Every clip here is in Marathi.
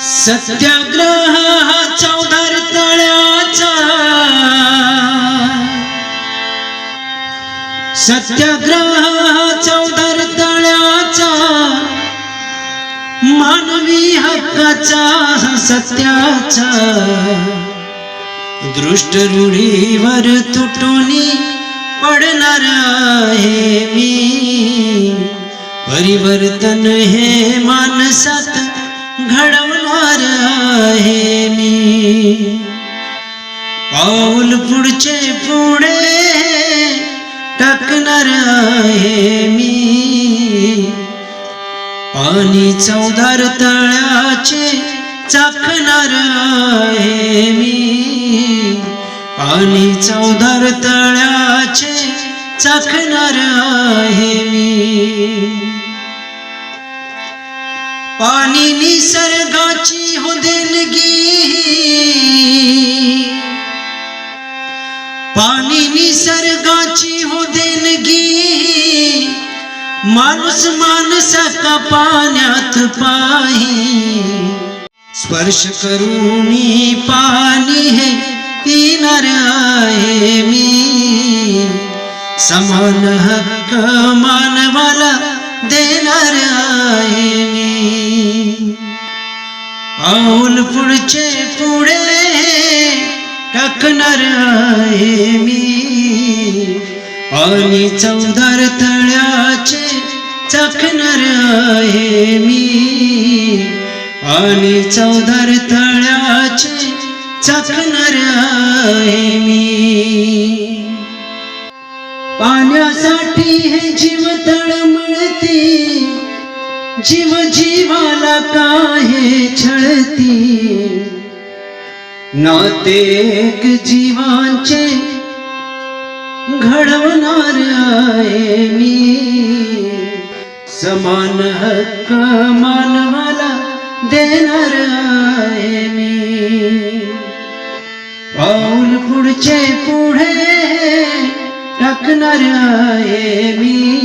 सत्याग्रह हा चौदार तळ्याचा. सत्याग्रह हा चौदार तळ्याचा. मानवी हक्काचा सत्याचा. दृष्ट रूढीवर तुटोनी पडणार आहे मी. परिवर्तन हे मानसात घडवणार आहे मी. पाऊल पुढचे पुढे टाकणार आहे मी. पाणी चौदार तळ्याचे चाकणार आहे मी. पाणी चौदार तळ्याचे चाकणार आहे मी. पाणी निसर्गाची हो देणगी पाणी निसर्गाची हो देणगी माणूस माणसा का पाण्यात पाही। स्पर्श करूनी पाणी हे पिणार आहे मी। समान हक्क मानवाला देणार आहे मी. पाऊल पुढचे पुढे टाकणार आहे मी. पाणी चौदार तळ्याचे चाकणार आहे मी. पाणी चौदार तळ्याचे चाकणार आहे मी. पाण्यासाठी हे जीव तळमळते जीव जीवाला काहे छळती? नाते एक जीवांचे घडवणार आहे मी. समान हक्क मानवाला देणार आहे मी. पाऊल पुढचे पुढे टाकणार आहे मी.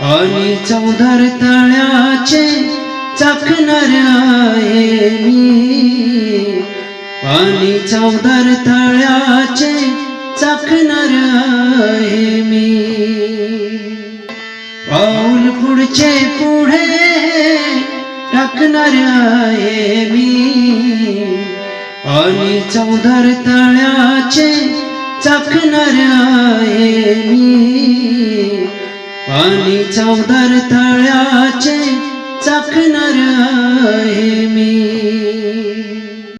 आणि चौधर तळ्याचे चाकणार आहे मी. आणि चौधर तळ्याचे चाकणार आहे मी. पाऊल पुढचे पुढे टाकणार आहे मी. आणि चौधर तळ्याचे चाखणार आहे मी. पाणी चौदार तळ्याचे चाखणार आहे मी.